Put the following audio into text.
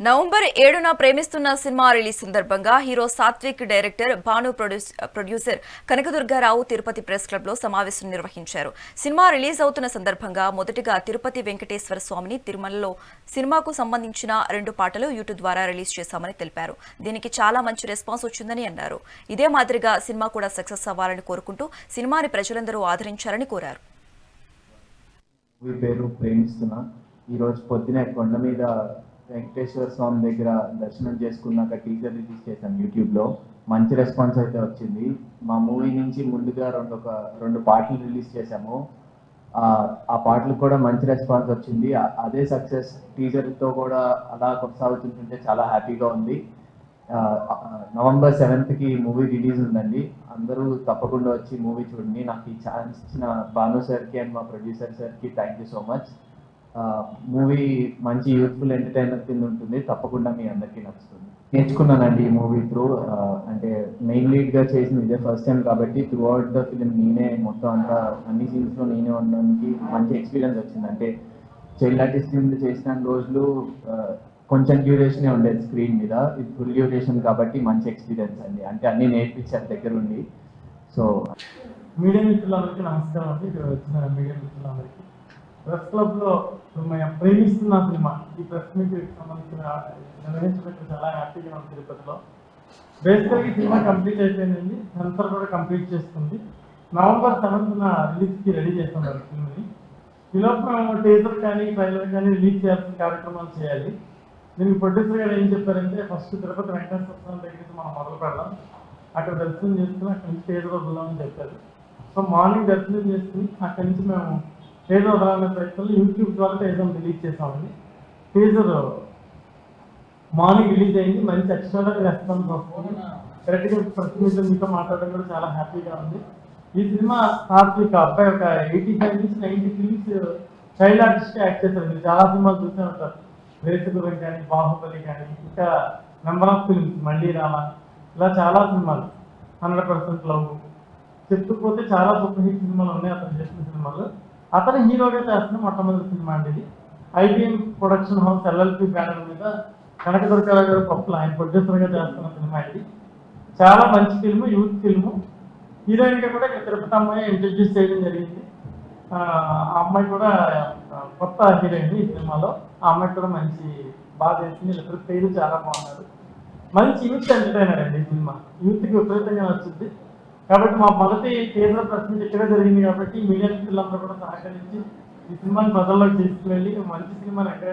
November ఏడున ప్రేమిస్తున్న cinema release సందర్భంగా hero Satvik director Bhanu producer Kanakadurgarao Tirupati press క్లబ్లో సమావేశం నిర్వహించారు. సినిమా రిలీజ్ అవుతున్న సందర్భంగా మొదటిగా తిరుపతి వెంకటేశ్వర స్వామిని తిరుమలలో సినిమాకు సంబంధించిన రెండు పాటలు యూట్యూబ్ ద్వారా రిలీజ్ చేశామని తెలిపారు. దీనికి చాలా మంచి రెస్పాన్స్ వచ్చిందని అన్నారు. ఇదే మాదిరిగా సినిమా కూడా సక్సెస్ అవ్వాలని కోరుకుంటూ సినిమాని ప్రజలందరూ ఆదరించాలని కోరారు. ఈరోజు కొండ మీద వెంకటేశ్వర స్వామి దగ్గర దర్శనం చేసుకున్నాక టీజర్ రిలీజ్ చేశాను యూట్యూబ్లో. మంచి రెస్పాన్స్ అయితే వచ్చింది. మా మూవీ నుంచి ముందుగా రెండు ఒక రెండు పాటలు రిలీజ్ చేశాము. ఆ పాటలకు కూడా మంచి రెస్పాన్స్ వచ్చింది. అదే సక్సెస్ టీజర్తో కూడా అలా కొనసాగుతుంటుంటే చాలా హ్యాపీగా ఉంది. నవంబర్ సెవెంత్కి మూవీ రిలీజ్ ఉందండి. అందరూ తప్పకుండా వచ్చి మూవీ చూడండి. నాకు ఈ ఛాన్స్ ఇచ్చిన భాను సార్కి అండ్ మా ప్రొడ్యూసర్ సార్కి thank you so much. Movie మంచి యూత్ఫుల్ ఎంటర్టైనర్ కింద ఉంటుంది. తప్పకుండా మీ అందరికీ నచ్చుతుంది. నేర్చుకున్నానండి ఈ మూవీ త్రూ. అంటే మెయిన్ లీడ్గా చేసిన ఇదే ఫస్ట్ టైం కాబట్టి త్రూ అవుట్ ద ఫిలిం నేనే మొత్తం అంతా అన్ని సీన్స్లో నేనే ఉండడానికి మంచి ఎక్స్పీరియన్స్ వచ్చింది. అంటే చైల్డ్ ఆర్టిస్ట్ కింద చేసిన రోజులు కొంచెం డ్యూరేషనే ఉండేది స్క్రీన్ మీద. ఇది ఫుల్ డ్యూరేషన్ కాబట్టి మంచి ఎక్స్పీరియన్స్ అండి. అంటే అన్ని నేర్పించారు దగ్గరుండి. సో మీడియా మిత్రులందరికీ నమస్కారం అండి. ఇక్కడ వచ్చిన మీడియా మిత్రులందరికీ. ప్రెస్ క్లబ్లో మేము ప్రేమిస్తున్న సినిమా ఈ ప్రెస్ మీట్ సంబంధించిన నిర్వహించడానికి చాలా హ్యాపీగా ఉంది తిరుపతిలో. బేసికల్గా ఈ సినిమా కంప్లీట్ అయిపోయిందండి. సెన్సర్ కూడా కంప్లీట్ చేస్తుంది. నవంబర్ సెవెంత్న రిలీజ్కి రెడీ చేస్తున్నారు సినిమాని. ఈలోపు మేము టీజర్ కానీ ట్రైలర్ కానీ రిలీజ్ చేయాల్సిన కార్యక్రమాలు చేయాలి. దీనికి ప్రొడ్యూసర్ గారు ఏం చెప్పారంటే ఫస్ట్ తిరుపతి వెంకటేశ్వర స్వామి దగ్గర మనం మొదలు పెడదాం. అక్కడ దర్శనం చేసుకుని అక్కడి నుంచి టీజర్ వదలామని చెప్పారు. సో మార్నింగ్ దర్శనం చేసుకుని అక్కడి నుంచి మేము టీజర్ రాని ప్రయత్నంలో యూట్యూబ్ ద్వారా టీజర్ రిలీజ్ చేసామండి టీజర్ మార్నింగ్ రిలీజ్ అయింది. మంచి ఎక్స్ట్రాగా రెస్పాన్స్ వస్తుంది. కరెక్ట్గా ప్రతి మీద మీతో మాట్లాడడం కూడా చాలా హ్యాపీగా ఉంది. ఈ సినిమా సాత్విక్ అబ్బాయి ఒక ఎయిటీ ఫైవ్ నుంచి ninety films child artist act చేశారు. మీరు చాలా సినిమాలు చూసే ఉంటారు. రేసుగురం కానీ బాహుబలి కానీ ఇంకా నెంబర్ ఆఫ్ ఫిల్మ్స్ మళ్ళీ రామ ఇలా చాలా సినిమాలు. హండ్రెడ్ పర్సెంట్ లవ్ చెప్పుకోతే చాలా సూపర్ హిట్ సినిమాలు ఉన్నాయి అతను చేసిన సినిమాలు. అతను హీరోగా చేస్తున్న మొట్టమొదటి సినిమా అండి ఇది. IBM production house LLP banner మీద కనక దుర్గారావు గారు పప్పులు ఆయన ప్రొడ్యూసర్గా చేస్తున్న సినిమా ఇది. చాలా మంచి ఫిల్మ్ యూత్ ఫిల్మ్. హీరోయిన్గా కూడా ఇక్కడ తిరుపతి అమ్మాయి ఇంట్రడ్యూస్ చేయడం జరిగింది. ఆ అమ్మాయి కూడా కొత్త హీరోయిన్ ఈ సినిమాలో. ఆ అమ్మాయి కూడా మంచి బాగా చేసింది. వీళ్ళిద్దరు పేరు చాలా బాగున్నారు. మంచి యూత్ ఎంటర్టైనర్ అండి ఈ సినిమా. యూత్కి విపరీతంగా నచ్చుద్ది కాబట్టి మా మొదటి కేంద్ర ప్రశ్న ఇక్కడే జరిగింది కాబట్టి మీడియా మిత్రులందరూ కూడా సహకరించి ఈ సినిమాని ప్రజల్లోకి తీసుకువెళ్ళి మంచి సినిమాని ఎక్కడ